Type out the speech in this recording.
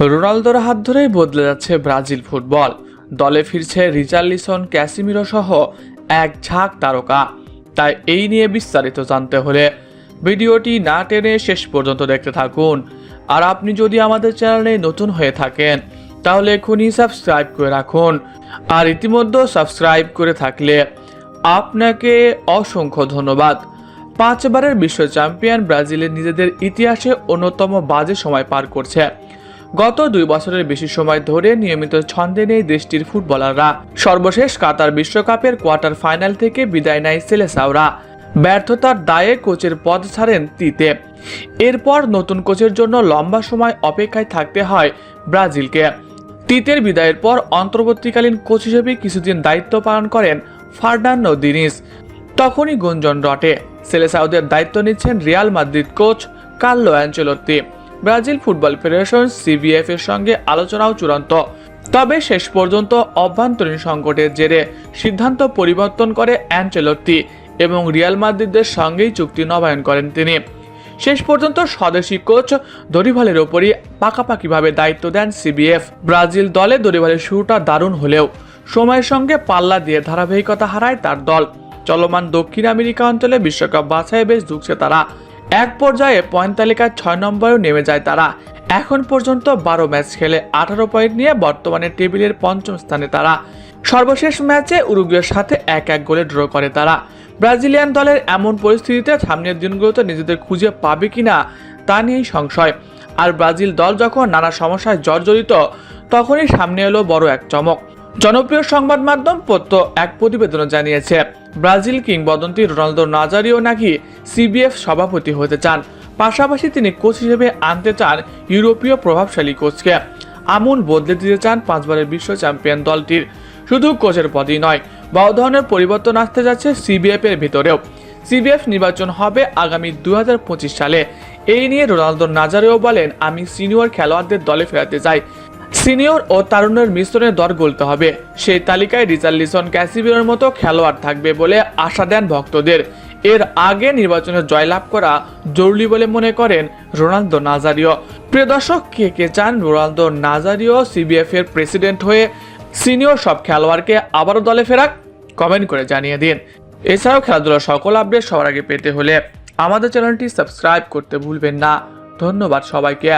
রোনালদোর হাত ধরেই বদলে যাচ্ছে ব্রাজিল ফুটবল। দলে ফিরছে রিচার্লিসন ক্যাসিমিরো সহ এক ঝাঁক তারকা। তাই এই নিয়ে বিস্তারিত জানতে হলে ভিডিওটি না টেনে শেষ পর্যন্ত দেখতে থাকুন। আর আপনি যদি আমাদের চ্যানেলে নতুন হয়ে থাকেন, তাহলে এখনই সাবস্ক্রাইব করে রাখুন। আর ইতিমধ্যে সাবস্ক্রাইব করে থাকলে আপনাকে অসংখ্য ধন্যবাদ। পাঁচবারের বিশ্ব চ্যাম্পিয়ন ব্রাজিলের নিজেদের ইতিহাসে অন্যতম বাজে সময় পার করছে। গত দুই বছরের বেশি সময় ধরে নিয়মিত ছন্দে নেই দেশটির ফুটবলাররা। সর্বশেষ কাতার বিশ্বকাপের কোয়ার্টার ফাইনাল থেকে বিদায় নেয় সেলেসাওরা। ব্যর্থতার দায়ে কোচের পদ ছাড়েন তিতে। এরপর নতুন কোচের জন্য লম্বা সময় অপেক্ষায় থাকতে হয় ব্রাজিলকে। তিতের বিদায়ের পর অন্তর্বর্তীকালীন কোচ হিসেবে কিছুদিন দায়িত্ব পালন করেন ফার্নান্ডো দিনিস। তখনই গুঞ্জন রটে। সেলেসাউদের দায়িত্ব নিচ্ছেন Real Madrid coach Carlo Ancelotti. Brazil football federation CBF এর সঙ্গে আলোচনাও চূড়ান্ত। তবে শেষ পর্যন্ত অভ্যন্তরীণ সংকটের জেরে সিদ্ধান্ত পরিবর্তন করে অ্যাঞ্চেলোত্তি এবং রিয়াল মাদ্রিদের সঙ্গেই চুক্তি নবায়ন করেন তিনি। শেষ পর্যন্ত স্বদেশি কোচ দরিভালের ওপরই পাকাপাকিভাবে দায়িত্ব দেন সিবিএফ ব্রাজিল দলে দরিভালের শুরুটা দারুণ হলেও সময়ের সঙ্গে পাল্লা দিয়ে ধারাবাহিকতা হারায় তার দল। চলমান দক্ষিণ আমেরিকা অঞ্চলে বিশ্বকাপ বাছাইয়ে বেশ ঢুকছে তারা। এক পর্যায়ে পয়েন্ট তালিকার ছয় নম্বরেও নেমে যায় তারা। এখন পর্যন্ত বারো ম্যাচ খেলে আঠারো পয়েন্ট নিয়ে বর্তমানে টেবিলের পঞ্চম স্থানে তারা। সর্বশেষ ম্যাচে উরুগুয়ের সাথে এক এক গোলে ড্র করে তারা। ব্রাজিলিয়ান দলের এমন পরিস্থিতিতে সামনের দিনগুলোতে নিজেদের খুঁজে পাবে কিনা তা নিয়েই সংশয়। আর ব্রাজিল দল যখন নানা সমস্যায় জর্জরিত, তখনই সামনে এলো বড় এক চমক। জনপ্রিয় সংবাদ মাধ্যম পত্য এক প্রতিবেদনে জানিয়েছে, ব্রাজিল কিংবদন্তি রোনালদো নাজারিও নাকি সিবিএফ সভাপতি হতে চান। পাশাপাশি তিনি কোচ হিসেবে আনতে চান ইউরোপীয় প্রভাবশালী কোচকে। আমূল বদলে দিতে চান পাঁচবারের বিশ্ব চ্যাম্পিয়ন দলটির। শুধু কোচের পদই নয়, বড় ধরনের পরিবর্তন আসতে যাচ্ছে সিবিএফ এর ভিতরেও। সিবিএফ নির্বাচন হবে আগামী দুই হাজার পঁচিশ সালে। এই নিয়ে রোনালদো নাজারেও বলেন, আমি সিনিয়র খেলোয়াড়দের দলে ফেরাতে চাই। সিনিয়র ও তারুণের মিশ্রণে দর গলতে হবে। সেই তালিকায় রিচার্লিসন ক্যাসিবিরোর মতো খেলোয়াড় থাকবে বলে আশা দেন ভক্তদের। এর আগে নির্বাচনে জয়লাভ করা জরুরি বলে মনে করেন রোনালদো নাজারিও। প্রিয় দর্শক, কে কে চান রোনালদো নাজারিও সিবিএফ এর প্রেসিডেন্ট হয়ে সিনিয়র সব খেলোয়াড়কে আবারও দলে ফেরাক? কমেন্ট করে জানিয়ে দিন। এছাড়াও খেলাধুলার সকল আপডেট সবার আগে পেতে হলে আমাদের চ্যানেলটি সাবস্ক্রাইব করতে ভুলবেন না। ধন্যবাদ সবাইকে।